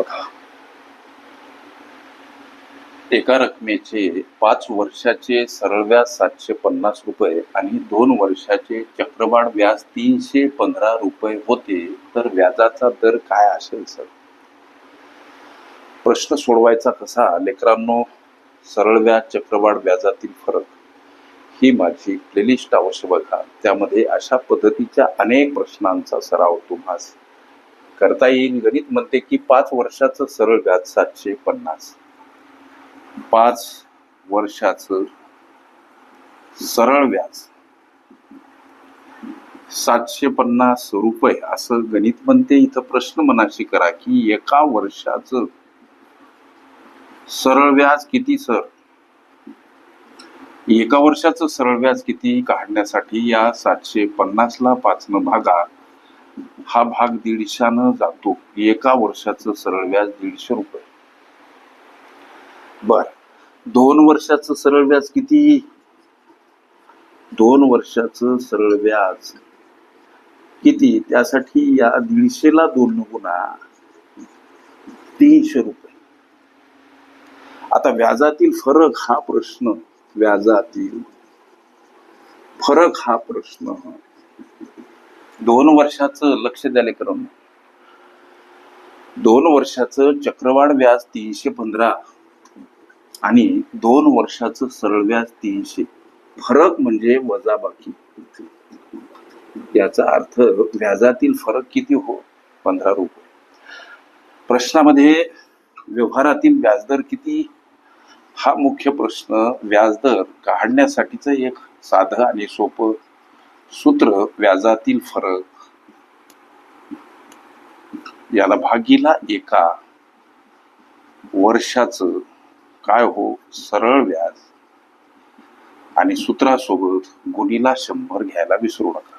बघा. एका रकमेचे पाच वर्षाचे सरळ व्याज सातशे पन्नास रुपये आणि दोन वर्षाचे चक्रवाढ व्याज तीनशे पंधरा रुपये होते तर व्याजाचा दर काय असेल सर? प्रश्न सोडवायचा कसा? लेकरांनो सरळ व्याज चक्रवाढ व्याजातील फरक. ही माझी प्लेलिस्ट अवश्य बघा. त्यामध्ये अशा पद्धतीच्या अनेक प्रश्नांचा सराव तुम्हाला करता येईल. गणित म्हणते की पाच वर्षाचं सरळ व्याज सातशे पन्नास. पाच वर्षाचं सरळ व्याज सातशे पन्नास रुपये असं गणित म्हणते. इथं प्रश्न मनाशी करा की एका वर्षाचं सरळ व्याज किती सर? एका वर्षाचं सरळ व्याज किती काढण्यासाठी या सातशे पन्नासला पाचनं भागा. हा भाग दीडशानं जातो. एका वर्षाचं सरळ व्याज दीडशे रुपये. बर. दोन वर्षाचं सरळ व्याज किती? दोन वर्षाचं सरळ व्याज किती? त्यासाठी या दीडशेला दोन गुणा तीनशे रुपये. आता व्याजातील फरक हा प्रश्न. व्याजातील फरक हा प्रश्न. दोन वर्षाचं लक्ष द्याले करून दोन वर्षाचं चक्रवाढ व्याज तीनशे पंधरा आणि दोन वर्षाचं सरळ व्याज तीनशे. फरक म्हणजे वजाबाकी याचा अर्थ व्याजातील फरक किती हो? पंधरा रुपये. प्रश्नामध्ये व्यवहारातील व्याजदर किती? हा मुख्य प्रश्न व्याजदर काढण्यासाठीचं एक साधं आणि सोपं सूत्र व्याजातील फरक याला भागीला एका वर्षाचं काय हो? सरळ व्याज. आणि सूत्रासोबत गुणीला शंभर घ्यायला विसरू नका.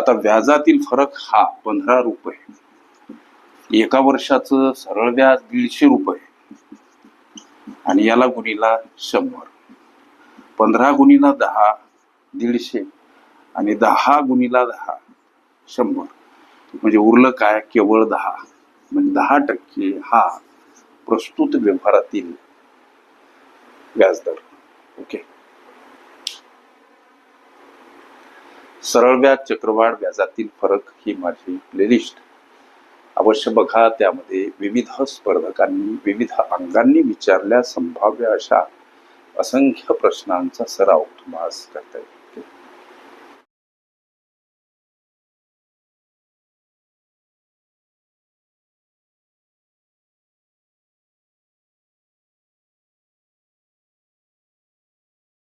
आता व्याजातील फरक हा पंधरा रुपये. एका वर्षाचं सरळ व्याज दीडशे रुपये. आणि याला गुणीला शंभर. पंधरा गुणीला दहा दीडशे. आणि दहा गुणीला दहा. शंभर. म्हणजे उरलं काय? केवळ दहा. म्हणजे दहा टक्के हा प्रस्तुत व्यवहारातील व्याजदर. ओके? सरळ व्याज चक्रवाढ व्याजातील फरक ही माझी प्लेलिस्ट अवश्य बघा त्यामध्ये विविध स्पर्धकांनी विविध अंगांनी विचारल्या संभाव्य अशा असंख्य प्रश्नांचा सराव तुम्हाला करता येईल.